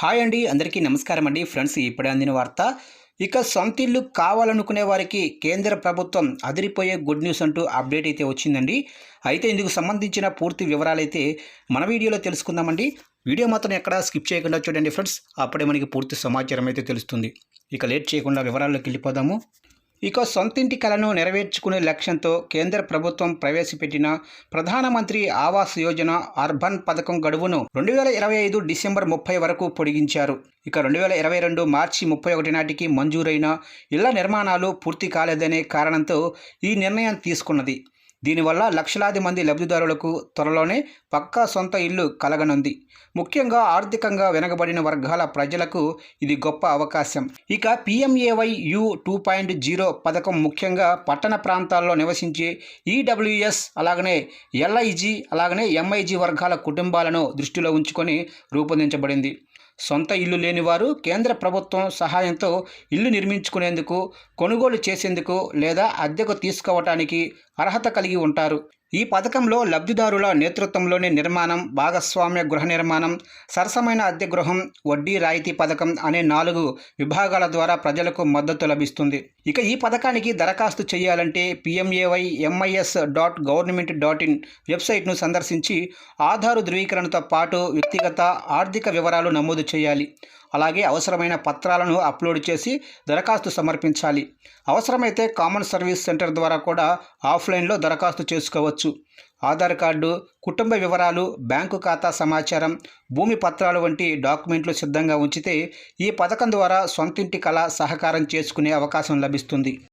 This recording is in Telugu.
హాయ్ అండి అందరికీ నమస్కారం అండి. ఫ్రెండ్స్ ఇప్పుడే అందిన వార్త. ఇక సొంతిల్లు కావాలనుకునే వారికి కేంద్ర ప్రభుత్వం అదిరిపోయే గుడ్ న్యూస్ అంటూ అప్డేట్ అయితే వచ్చిందండి. అయితే ఇందుకు సంబంధించిన పూర్తి వివరాలు అయితే మన వీడియోలో తెలుసుకుందామండి. వీడియో మాత్రం ఎక్కడా స్కిప్ చేయకుండా చూడండి ఫ్రెండ్స్. అప్పుడే మనకి పూర్తి సమాచారం అయితే తెలుస్తుంది. ఇక లేట్ చేయకుండా వివరాల్లోకి వెళ్ళిపోదాము. ఇక సొంతింటి కలను నెరవేర్చుకునే లక్ష్యంతో కేంద్ర ప్రభుత్వం ప్రవేశపెట్టిన ప్రధానమంత్రి ఆవాస్ యోజన అర్బన్ పథకం గడువును రెండు వేల ఇరవై ఐదు డిసెంబర్ ముప్పై వరకు పొడిగించారు. ఇక రెండు వేల ఇరవై రెండు మార్చి ముప్పై ఒకటి నాటికి మంజూరైన ఇళ్ళ నిర్మాణాలు పూర్తి కాలేదనే కారణంతో ఈ నిర్ణయం తీసుకున్నది. దీనివల్ల లక్షలాది మంది లబ్ధిదారులకు త్వరలోనే పక్కా సొంత ఇల్లు కలగనుంది. ముఖ్యంగా ఆర్థికంగా వెనకబడిన వర్గాల ప్రజలకు ఇది గొప్ప అవకాశం. ఇక PMAY U two point zero పథకం ముఖ్యంగా పట్టణ ప్రాంతాల్లో నివసించే ఈడబ్ల్యూఎస్ అలాగనే ఎల్ఐజీ అలాగనే ఎంఐజీ వర్గాల కుటుంబాలను దృష్టిలో ఉంచుకొని రూపొందించబడింది. సొంత ఇల్లు లేని వారు కేంద్ర ప్రభుత్వం సహాయంతో ఇల్లు నిర్మించుకునేందుకు కొనుగోలు చేసేందుకు లేదా అద్దెకు తీసుకోవటానికి అర్హత కలిగి ఉంటారు. ఈ పథకంలో లబ్ధిదారుల నేతృత్వంలోని నిర్మాణం భాగస్వామ్య గృహ నిర్మాణం సరసమైన అద్దె గృహం వడ్డీ రాయితీ పథకం అనే నాలుగు విభాగాల ద్వారా ప్రజలకు మద్దతు లభిస్తుంది. ఇక ఈ పథకానికి దరఖాస్తు చేయాలంటే PMAY MIS dot government dot in వెబ్సైట్ను సందర్శించి ఆధారు ధృవీకరణతో పాటు వ్యక్తిగత ఆర్థిక వివరాలు నమోదు చేయాలి. అలాగే అవసరమైన పత్రాలను అప్లోడ్ చేసి దరఖాస్తు సమర్పించాలి. అవసరమైతే కామన్ సర్వీస్ సెంటర్ ద్వారా కూడా ఆఫ్లైన్లో దరఖాస్తు చేసుకోవచ్చు. ఆధార్ కార్డు కుటుంబ వివరాలు బ్యాంకు ఖాతా సమాచారం భూమి పత్రాలు వంటి డాక్యుమెంట్లు సిద్ధంగా ఉంచితే ఈ పథకం ద్వారా సొంతింటి కళ సహకారం చేసుకునే అవకాశం లభిస్తుంది.